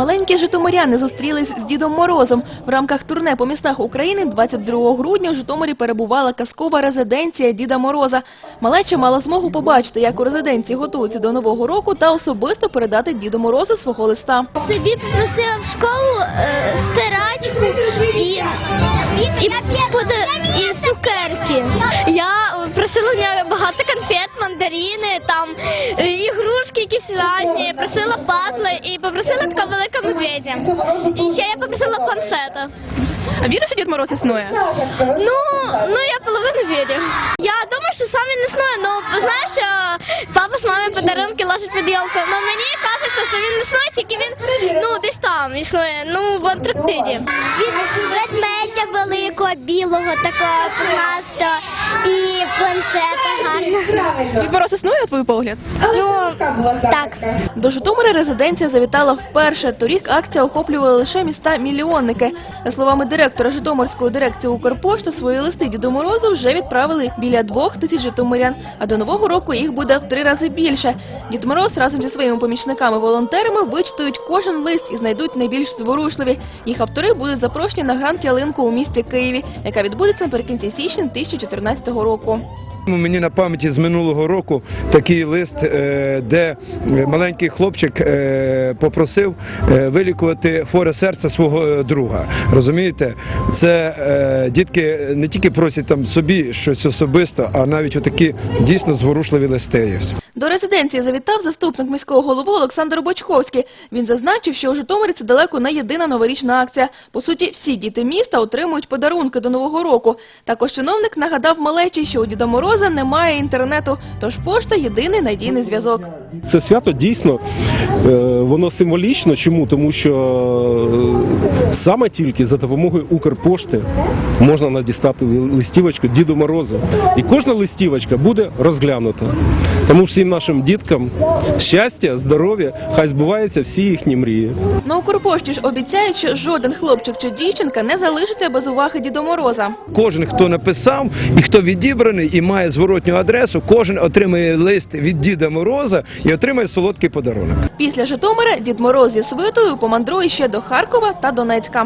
Маленькі житомиряни зустрілись з Дідом Морозом. В рамках турне по містах України 22 грудня в Житомирі перебувала казкова резиденція Діда Мороза. Малеча мала змогу побачити, як у резиденції готуються до Нового року та особисто передати Діду Морозу свого листа. Собі попросила в школу е, стирачку і, і, і, і цукерки. Я просила в нього багато конфет, мандарини, там ігрушки якісь ранні, просила пазли і попросила медведя. І ще я попросила планшета. А віриш, що Дід Мороз існує? Ну, ну я половину вірю. Я думаю, що сам він існує, ну знаєш, що папа з мамою подарунки ложать під ялку. Ну мені кажеться, що він існує, тільки він ну десь там існує, ну в Антарктиді. Від ведмедя великого, білого, такого пухастого і планшета гарного. Дід існує, на твій погляд? Ну так. До Житомира резиденція завітала вперше. Торік акція охоплювала лише міста-мільйонники. За словами директора Житомирської дирекції Укрпошти, свої листи Діду Морозу вже відправили біля двох тисяч житомирян, а до Нового року їх буде в три рази більше. Дід Мороз разом зі своїми помічниками-волонтерами вичитують кожен лист і знайдуть найбільш зворушливі. Їх автори будуть запрошені на грант ялинку у місті Києві, яка відбудеться наприкінці січня 2014 року. Ну, Мені на пам'яті з минулого року такий лист, е, де маленький хлопчик е, попросив е, вилікувати хворе серце свого друга. Розумієте, це дітки не тільки просять там собі щось особисто, а навіть отакі дійсно зворушливі листи. До резиденції завітав заступник міського голови Олександр Бочковський. Він зазначив, що у Житомирі це далеко не єдина новорічна акція. По суті, всі діти міста отримують подарунки до Нового року. Також чиновник нагадав малечі, що у Діда Мороза немає інтернету, тож пошта – єдиний надійний зв'язок. Це свято дійсно е, воно символічно. Чому? Тому що е, саме тільки за допомогою Укрпошти можна надістати листівочку Діду Морозу. І кожна листівочка буде розглянута. Тому всім нашим діткам щастя, здоров'я, хай збуваються всі їхні мрії. На Укрпошті ж обіцяють, що жоден хлопчик чи дівчинка не залишиться без уваги Діда Мороза. Кожен, хто написав і хто відібраний і має зворотню адресу, кожен отримує лист від Діда Мороза і отримає солодкий подарунок. Після Житомира Дід Мороз зі свитою помандрує ще до Харкова та Донецька.